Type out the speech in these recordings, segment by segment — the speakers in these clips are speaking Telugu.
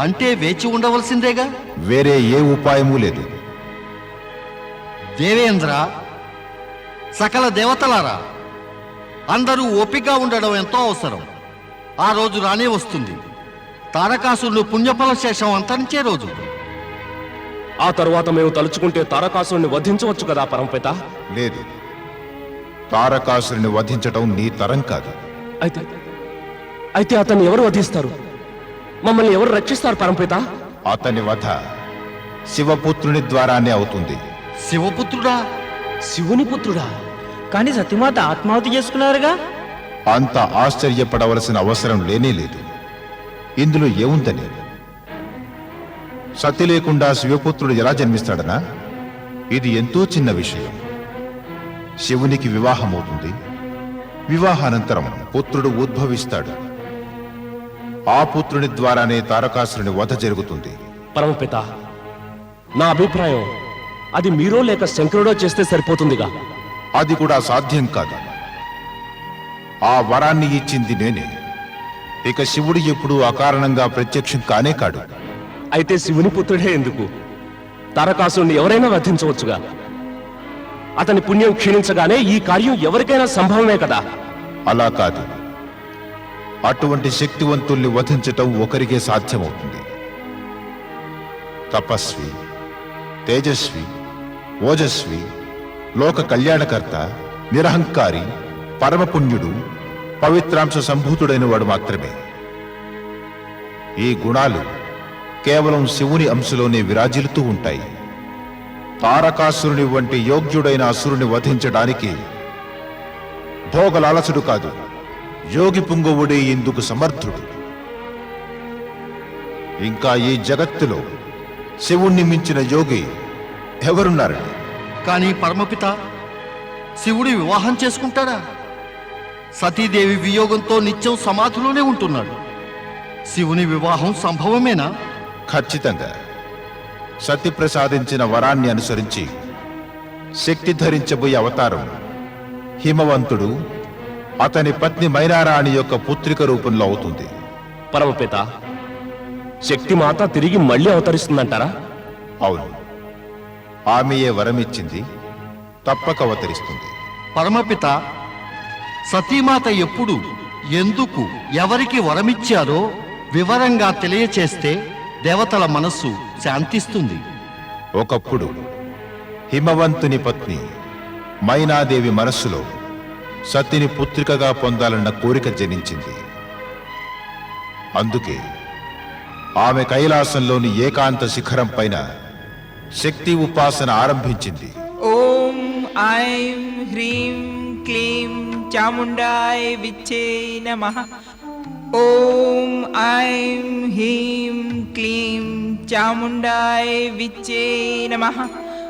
అంటే వేచి ఉండవలసిందేగా? వేరే ఏ ఉపాయమూ లేదు. దేవేంద్ర సకల దేవతలారా అందరూ ఓపిక ఉండడం ఎంతో అవసరం. ఆ రోజు రానే వస్తుంది. తారకాసురుడు పుణ్యఫల శేషం అంతరించే రోజు. ఆ తరువాత మేము తలుచుకుంటే తారకాసురుని వధించవచ్చు కదా పరమపిత లేదు. తారకాసురుని వధించటం నీ తరం కాదు. అయితే అయితే అతన్ని ఎవరు వధిస్తారు? మమ్మల్ని ఎవరు రక్షిస్తారు పరమపిత అతని వధ శివపుత్రుని ద్వారానే అవుతుంది. శివపుత్రుడా? శివుని పుత్రుడా? కానీ సత్యమాత ఆత్మాహుతి చేసుకున్నారుగా? అంత ఆశ్చర్యపడవలసిన అవసరం లేనే లేదు. ఇందులో ఏముందని? సతి లేకుండా శివపుత్రుడు ఎలా జన్మిస్తాడనా? ఇది ఎంతో చిన్న విషయం. శివునికి వివాహమవుతుంది. వివాహానంతరం పుత్రుడు ఉద్భవిస్తాడు. ఆ పుత్రుని ద్వారానే తారకాసురుని వధ జరుగుతుంది. పరమపిత నా అభిప్రాయం అది మీరో లేక శంకరుడో చేస్తే సరిపోతుందిగా. అది కూడా సాధ్యం కాదు. ఆ వరాన్ని ఇచ్చింది నేనే. ఇక శివుడు ఎప్పుడూ అకారణంగా ప్రత్యక్షం కానే కాడు. అయితే శివుని పుత్రుడే ఎందుకు? తారకాసురుని ఎవరైనా వధించవచ్చుగా. అతని పుణ్యం క్షీణించగానే ఈ కార్యం ఎవరికైనా సంభవమే కదా? అలా కాదు. అటువంటి శక్తివంతుల్ని వధించటం ఒకరికే సాధ్యమవుతుంది. తపస్వి తేజస్వి ఓజస్వి లోక కళ్యాణకర్త నిరహంకారి పరమపుణ్యుడు పవిత్రాంశ సంభూతుడైన వాడు మాత్రమే. ఈ గుణాలు కేవలం శివుని అంశలోనే విరాజిల్లుతూ ఉంటాయి. తారకాసురుని వంటి యోగ్యుడైన అసురుని వధించడానికి భోగలాలసుడు కాదు. యోగి పుంగవుడే ఇందుకు సమర్థుడు. ఇంకా ఈ జగత్తులో శివుణ్ణి మించిన యోగి ఎవరున్నారండి? కానీ పరమపిత శివుడి వివాహం చేసుకుంటాడా? సతీదేవి వియోగంతో నిత్యం సమాధిలోనే ఉంటున్నాడు. శివుని వివాహం సంభవమేనా? ఖచ్చితంగా. సతి ప్రసాదించిన వరాన్ని అనుసరించి శక్తి ధరించబోయే అవతారం హిమవంతుడు అతని పత్ని మైనారాణి యొక్క పుత్రిక రూపంలో అవుతుంది. పరమపిత శక్తిమాత తిరిగి మళ్ళీ అవతరిస్తుందంటారా? అవును. ఆమెయే వరమిచ్చింది తప్పక అవతరిస్తుంది. పరమపిత సతీమాత ఎప్పుడు ఎందుకు ఎవరికి వరమిచ్చారో వివరంగా తెలియచేస్తే దేవతల మనస్సు శాంతిస్తుంది. ఒకప్పుడు హిమవంతుని పత్ని మైనాదేవి మనస్సులో సతిని పుత్రికగా పొందాలన్న కోరిక జనించింది. అందుకే ఆమె కైలాసంలోని ఏకాంత శిఖరం పైన శక్తి ఉపాసన ఆరంభించింది. ఓం ఐం హ్రీం క్లీం చాముండాయ విచ్చే నమ. ఓం ఐం హ్రీం క్లీం చాముండాయ విచ్చే నమ.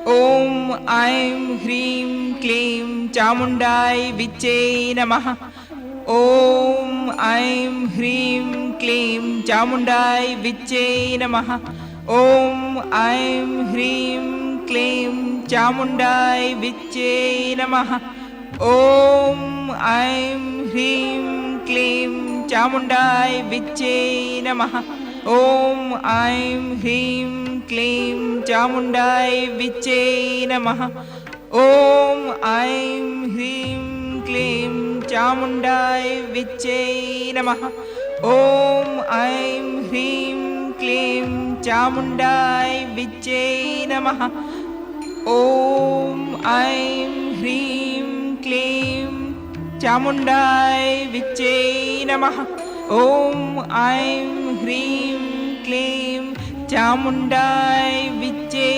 ॐ ऐं ह्रीं क्लीं चामुण्डाय विच्छे नमः। ॐ ऐं ह्रीं क्लीं चामुण्डाय विच्छे नमः। ॐ ऐं ह्रीं क्लीं चामुण्डाय विच्चे नमः। ॐ ऐं ह्रीं क्लीं चामुण्डाय विच्चे नमः ॐ ऐं ह्रीं क्लीं चामुण्डाय विच्चे नमः। ॐ ऐं ह्रीं क्लीं चामुण्डाय विच्चे नमः। ॐ ऐं ह्रीं क्लीं चामुण्डाय विच्चे नमः। ॐ ऐं ह्रीं क्लीं चामुण्डाय विच्चे नमः। ॐ ऐं హ్రీం క్లీం చాముండాయ్ విచ్చే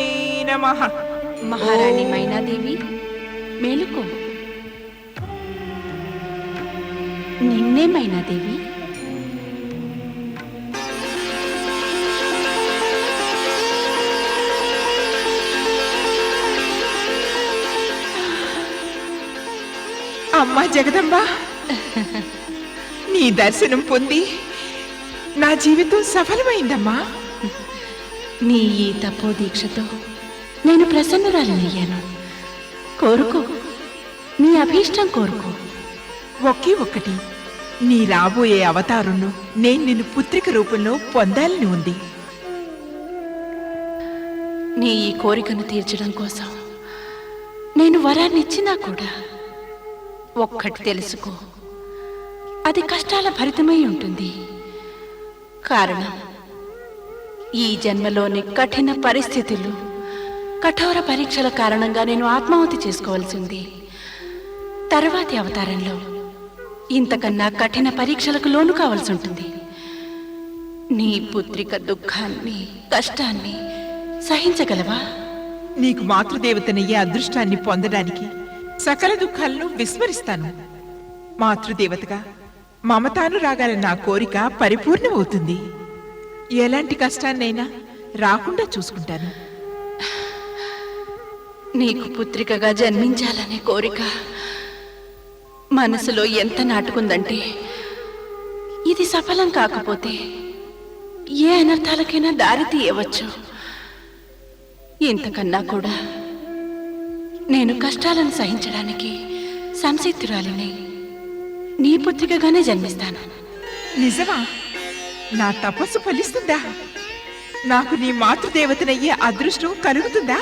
నమ. మహారాణి మైనాదేవి మేలుకో నిన్నే మైనాదేవి. అమ్మా జగదంబ నీ దర్శనం పొంది నా జీవితం సఫలమైందమ్మా. నీ ఈ తపో దీక్షతో నేను ప్రసన్నురాలనయ్యాను. కోరుకో. నీ అభీష్టం కోరుకో. ఒకే ఒక్కటి నీ రాబోయే అవతారంలో నేను నిన్ను పుత్రిక రూపంలో పొందాలని ఉంది. నీ ఈ కోరికను తీర్చడం కోసం నేను వరాన్ని ఇచ్చినా కూడా ఒక్కటి తెలుసుకో. అది కష్టాల భరితమై ఉంటుంది. కారణం. ఈ జన్మలోని కఠిన పరిస్థితులు కఠోర పరీక్షల కారణంగా నేను ఆత్మాహుతి చేసుకోవాల్సింది. తర్వాతి అవతారంలో ఇంతకన్నా కఠిన పరీక్షలకు లోను కావాల్సి ఉంటుంది నీ పుత్రిక దుఃఖాన్ని కష్టాన్ని సహించగలవా? నీకు మాతృదేవతనయ్యే అదృష్టాన్ని పొందడానికి సకల దుఃఖాలను విస్మరిస్తాను. మాతృదేవతగా మమతానురాగాల నా కోరిక పరిపూర్ణమవుతుంది. ఎలాంటి కష్టాన్నైనా రాకుండా చూసుకుంటాను. నీకు పుత్రికగా జన్మించాలనే కోరిక మనసులో ఎంత నాటుకుందంటే ఇది సఫలం కాకపోతే ఏ అనర్థాలకైనా దారి తీయవచ్చు. ఇంతకన్నా కూడా నేను కష్టాలను సహించడానికి సంసిద్ధురాలిని. నీ పుత్రికగానే జన్మిస్తాను. నిజమా? నా తపస్సు ఫలిస్తుందా? నాకు నీ మాతృదేవతనయ్యే అదృష్టం కలుగుతుందా?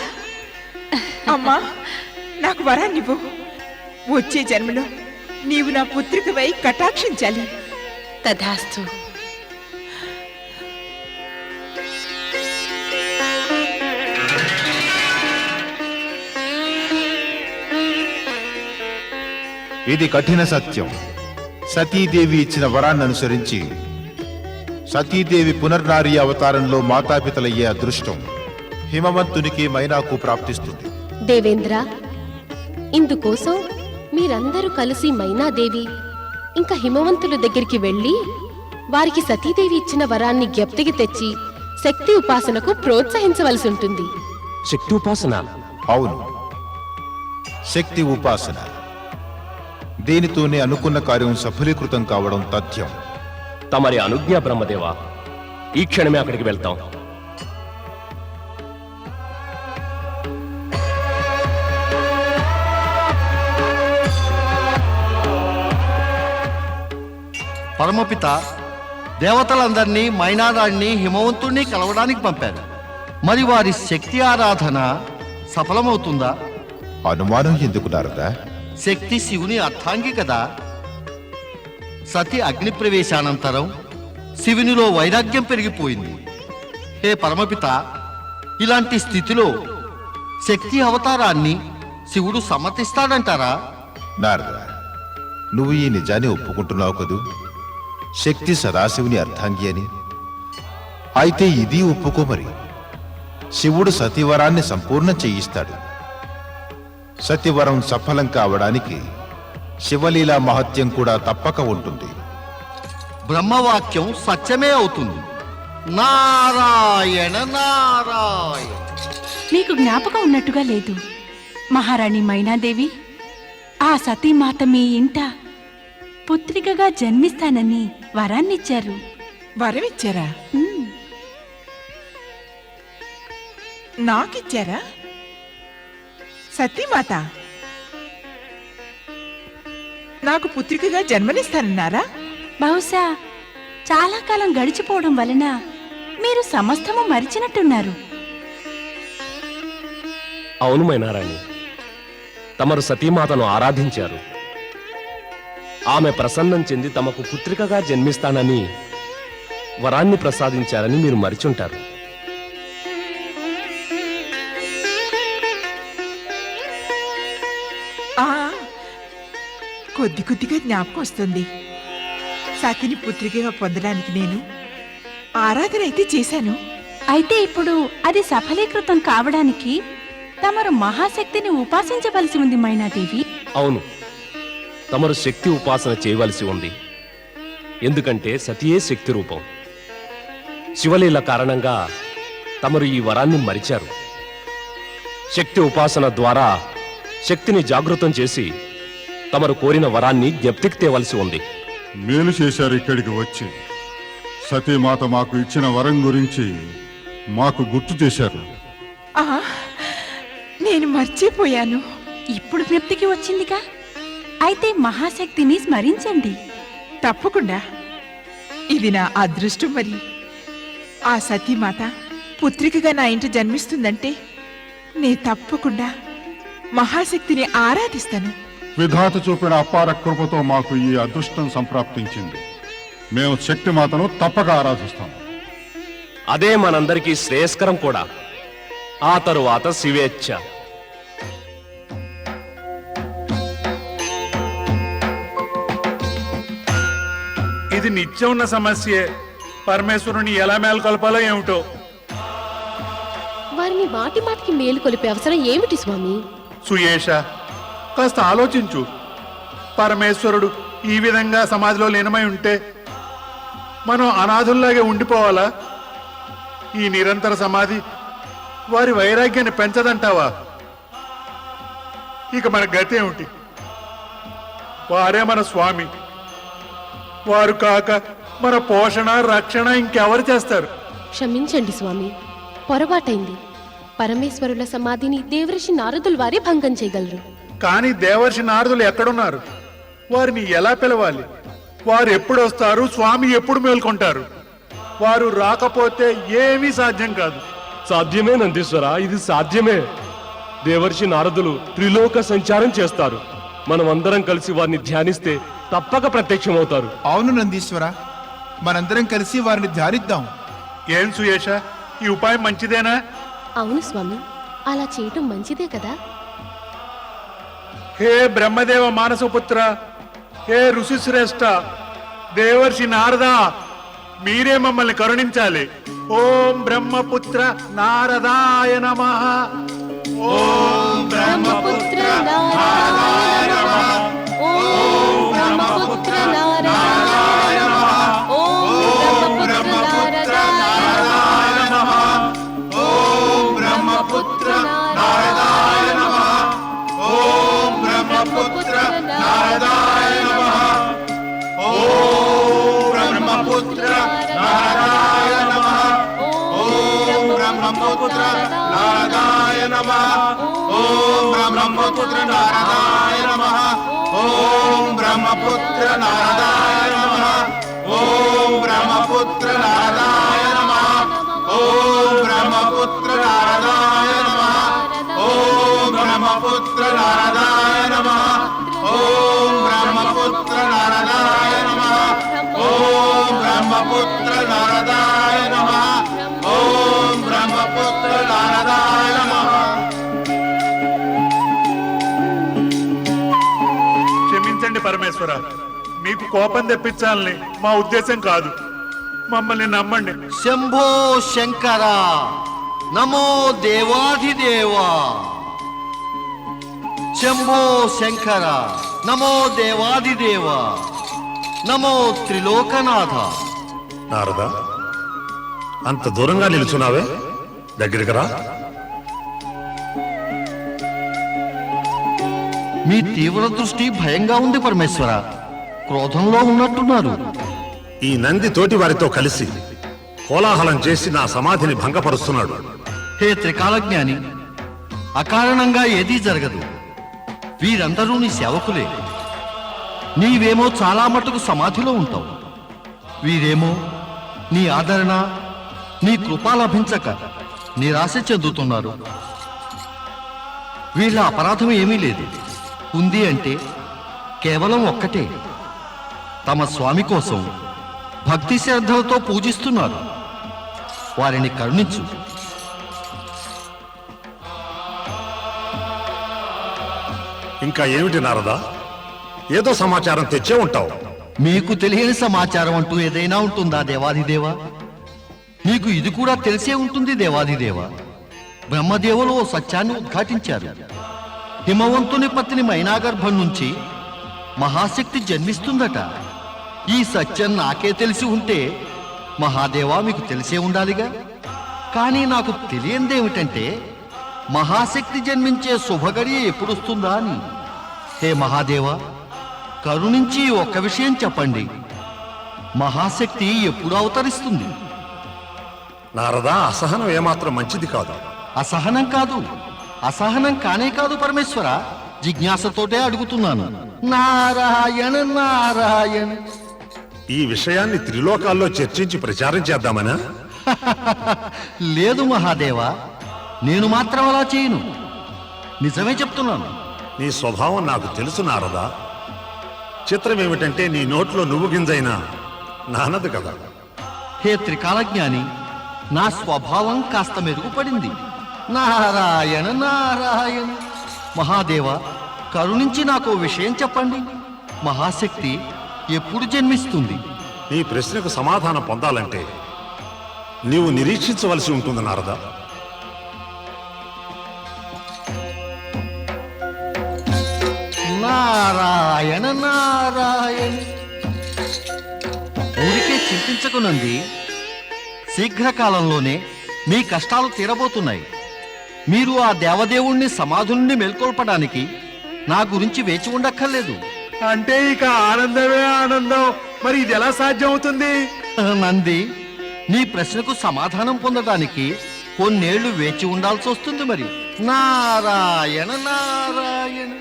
అమ్మా నాకు వరాన్నివ్వు వచ్చే జన్మలో నీవు నా పుత్రికవై కటాక్షించాలి తథాస్తు ఇది కఠిన సత్యం. సతీదేవి ఇచ్చిన వరాన్ని అనుసరించి సతీదేవి పునర్నారి అవతారంలో మాతాపితలయ్యే అదృష్టం హిమవంతునికి మైనాకు ప్రాప్తిస్తుంది. దేవేంద్ర ఇందుకోసం మీరందరూ కలిసి మైనాదేవి ఇంకా హిమవంతుల దగ్గరికి వెళ్ళి వారికి సతీదేవి ఇచ్చిన వరాన్ని జ్ఞప్తికి తెచ్చి శక్తి ఉపాసనకు ప్రోత్సహించవలసి ఉంటుంది. శక్తి ఉపాసన? అవును. శక్తి ఉపాసన. దీనితోనే అనుకున్న కార్యం సఫలీకృతం కావడం తథ్యం. తమరి అనుజ్ఞ బ్రహ్మదేవా ఈ క్షణమే అక్కడికి వెళ్తాం. పరమపిత దేవతలందరినీ మైనారాన్ని హిమవంతుణ్ణి కలవడానికి పంపారు. మరి వారి శక్తి ఆరాధన సఫలమవుతుందా? అనుమానం ఎందుకు నారదా? శక్తి శివుని అర్థాంగి కదా? సతి అగ్నిప్రవేశానంతరం శివునిలో వైరాగ్యం పెరిగిపోయింది. హే పరమపిత ఇలాంటి స్థితిలో శక్తి అవతారాన్ని శివుడు సమ్మతిస్తాడంటారా నారద నువ్వు ఈ నిజాన్ని ఒప్పుకుంటున్నావు కదూ? శక్తి సదాశివుని అర్థాంగి అని. అయితే ఇది ఒప్పుకో మరి. శివుడు సతీవరాన్ని సంపూర్ణం చేయిస్తాడు. సతివరం సఫలం కావడానికి శివలీలా మహత్యం కూడా తప్పక ఉంటుంది. బ్రహ్మవాక్యం సత్యమే అవుతుంది. నారాయణ నారాయణ. నీకు జ్ఞాపకం ఉన్నట్టుగా లేదు. మహారాణి మైనాదేవి ఆ సతీమాత మీ ఇంట పుత్రికగా జన్మిస్తానని వరాన్నిచ్చారు. వరమిచ్చారా? నాకిచ్చారా? సతీమాత. నాకు పుత్రికగా జన్మనిస్తానన్నారా? బహుశా చాలా కాలం గడిచిపోవడం వలన మీరు సమస్తము మరిచినట్టున్నారు. అవును మైనారాణి తమరు సతీమాతను ఆరాధించారు. ఆమె ప్రసన్నం చెంది తమకు పుత్రికగా జన్మిస్తానని వరాన్ని ప్రసాదించారని మీరు మరిచుంటారు. కొద్ది కొద్దిగా జ్ఞాపకం వస్తుంది. సతిని పుత్రికగా పొందడానికి నేను ఆరాధన అయితే చేశాను. అయితే ఇప్పుడు అది సఫలీకృతం కావడానికి తమరు మహాశక్తిని ఉపాసించవలసి ఉంది మైనాదేవి అవును. తమరు శక్తి ఉపాసన చేయవలసి ఉంది. ఎందుకంటే సతియే శక్తి రూపం. శివలీల కారణంగా తమరు ఈ వరాన్ని మరిచారు. శక్తి ఉపాసన ద్వారా శక్తిని జాగృతం చేసి తమరు కోరిన వరాన్ని జ్ఞప్తికి తేవలసి ఉంది. మేలు చేశారు ఇక్కడికి వచ్చి. సతీమాత మాకు ఇచ్చిన వరం గురించి మాకు గుర్తు చేశారు. ఆ నేను మర్చిపోయాను. ఇప్పుడు జ్ఞప్తికి వచ్చిందిగా. అయితే మహాశక్తిని స్మరించండి. తప్పకుండా. ఇది నా అదృష్టం మరి. ఆ సతీమాత పుత్రికగా నా ఇంట జన్మిస్తుందంటే నే తప్పకుండా మహాశక్తిని ఆరాధిస్తాను. విధాత చూపిన అపార కృపతో మాకు ఈ అదృష్టం సంప్రాప్తించింది. మేము శక్తిమాతను తప్పక ఆరాధిస్తాం అదే మనందరికీ శ్రేయస్కరం కూడా. ఆ తరువాత శివేచ్ఛ. ఇది నిత్యం ఉన్న సమస్యే. పరమేశ్వరుని ఎలా మేల్కొల్పాలో ఏమిటో? వారిని మాటి మాటికి మేలు కొలిపే అవసరం ఏమిటి స్వామి? సుయేష కాస్త ఆలోచించు. పరమేశ్వరుడు ఈ విధంగా సమాధిలో లీనమై ఉంటే మనం అనాథుల్లాగే ఉండిపోవాలా? ఈ నిరంతర సమాధి వారి వైరాగ్యాన్ని పెంచదంటావా? ఇక మన గతి ఏమిటి? వారే మన స్వామి. వారు కాక మన పోషణ రక్షణ ఇంకెవరు చేస్తారు? క్షమించండి స్వామి పొరపాటైంది. పరమేశ్వరుల సమాధిని దేవర్షి నారదులు వారే భంగం చేయగలరు. కానీ దేవర్షి నారదులు ఎక్కడున్నారు? వారిని ఎలా పిలవాలి? వారు ఎప్పుడు వస్తారు? స్వామి ఎప్పుడు మేల్కొంటారు? వారు రాకపోతే ఏమీ సాధ్యం కాదు. సాధ్యమే నందీశ్వర ఇది సాధ్యమే. దేవర్షి నారదులు త్రిలోక సంచారం చేస్తారు. మనం అందరం కలిసి వారిని ధ్యానిస్తే తప్పక ప్రత్యక్షమవుతారు. అవును నందీశ్వర మనందరం కలిసి వారిని ధ్యానిద్దాం. ఏం సుయేష ఈ ఉపాయం మంచిదేనా? అవును స్వామి అలా చేయటం మంచిదే కదా? హే బ్రహ్మదేవ మానసపుత్ర హే ఋషిశ్రేష్ట దేవర్షి నారద మీరే మమ్మల్ని కరుణించాలి. ఓం బ్రహ్మపుత్ర నారదాయ నమ. ఓం బ్రహ్మపుత్ర నారాయణ ब्रह्मपुत्र नारदाय नमः ॐ ब्रह्मपुत्र नारदाय नमः ॐ ब्रह्मपुत्र नारदाय नमः ॐ ब्रह्मपुत्र नारदाय नमः ॐ ब्रह्मपुत्र नारदाय नमः ॐ ब्रह्मपुत्र नारदाय नमः ॐ ब्रह्मपुत्र नारदाय नमः పరమేశ్వర మీకు కోపం తెప్పించాలని మా ఉద్దేశం కాదు. మమ్మల్ని నమ్మండి. శంభో శంకర నమో దేవాధిదేవా. శంభో శంకర నమో దేవాధిదేవా. నమో త్రిలోకనాథ. నారదా అంత దూరంగా నిలుచున్నావే? దగ్గరికి రా. మీ తీవ్ర దృష్టి భయంగా ఉంది పరమేశ్వర. క్రోధంలో ఉన్నట్టున్నారు. ఈ నంది తోటి వారితో కలిసి కోలాహలం చేసి నా సమాధిని భంగపరుస్తున్నాడు. హే త్రికాలజ్ఞాని అకారణంగా ఏదీ జరగదు. వీరందరూ నీ సేవకులే. నీవేమో చాలా మటుకు సమాధిలో ఉంటావు. వీరేమో నీ ఆదరణ నీ కృప లభించక నిరాశ చెందుతున్నారు. వీళ్ళ అపరాధం ఏమీ లేదు. ఉంది అంటే కేవలం ఒక్కటే. తమ స్వామి కోసం భక్తి శ్రద్ధలతో పూజిస్తున్నారు. వారిని కరుణించు. ఇంకా ఏమిటి నారదా? ఏదో సమాచారం తెచ్చే ఉంటావు. మీకు తెలియని సమాచారం అంటూ ఏదైనా ఉంటుందా దేవాదిదేవా? మీకు ఇది కూడా తెలిసే ఉంటుంది దేవాదిదేవా. బ్రహ్మదేవులు ఓ సత్యాన్ని ఉద్ఘాటించారు. హిమవంతుని పత్ని మైనాగర్భం నుంచి మహాశక్తి జన్మిస్తుందట. ఈ సత్యం నాకే తెలిసి ఉంటే మహాదేవా మీకు తెలిసే ఉండాలిగా? కానీ నాకు తెలియందేమిటంటే మహాశక్తి జన్మించే శుభగడియ ఎప్పుడొస్తుందా అని. హే మహాదేవా కరుణించి ఒక్క విషయం చెప్పండి. మహాశక్తి ఎప్పుడు అవతరిస్తుంది? నారదా అసహనం ఏమాత్రం మంచిది కాదు. అసహనం కాదు. అసహనం కానే కాదు పరమేశ్వర జిజ్ఞాసతోటే అడుగుతున్నాను. నారాయణ నారాయణ. ఈ విషయాన్ని త్రిలోకాల్లో చర్చించి ప్రచారం చేద్దామనా? లేదు మహాదేవా నేను మాత్రం అలా చేయను. నిజమే చెప్తున్నాను. నీ స్వభావం నాకు తెలుసు నారదా. చిత్రం ఏమిటంటే నీ నోట్లో నువ్వు గింజైనా నానదు కదా. హే త్రికాలజ్ఞాని నా స్వభావం కాస్త మెరుగుపడింది. నారాయణ నారాయణ. మహాదేవ కరుణించి నాకు విషయం చెప్పండి. మహాశక్తి ఎప్పుడు జన్మిస్తుంది? నీ ప్రశ్నకు సమాధానం పొందాలంటే నీవు నిరీక్షించవలసి ఉంటుంది నారదా. నారాయణ నారాయణ. ఊరికే చింతించకునంది శీఘ్రకాలంలోనే మీ కష్టాలు తీరబోతున్నాయి. మీరు ఆ దేవదేవుణ్ణి సమాధుల్ని మేల్కొల్పడానికి నా గురించి వేచి ఉండక్కర్లేదు. అంటే ఇక ఆనందమే ఆనందం. మరి ఇది ఎలా సాధ్యం అవుతుంది నంది నీ ప్రశ్నకు సమాధానం పొందడానికి కొన్నేళ్ళు వేచి ఉండాల్సి వస్తుంది మరి. నారాయణ నారాయణ.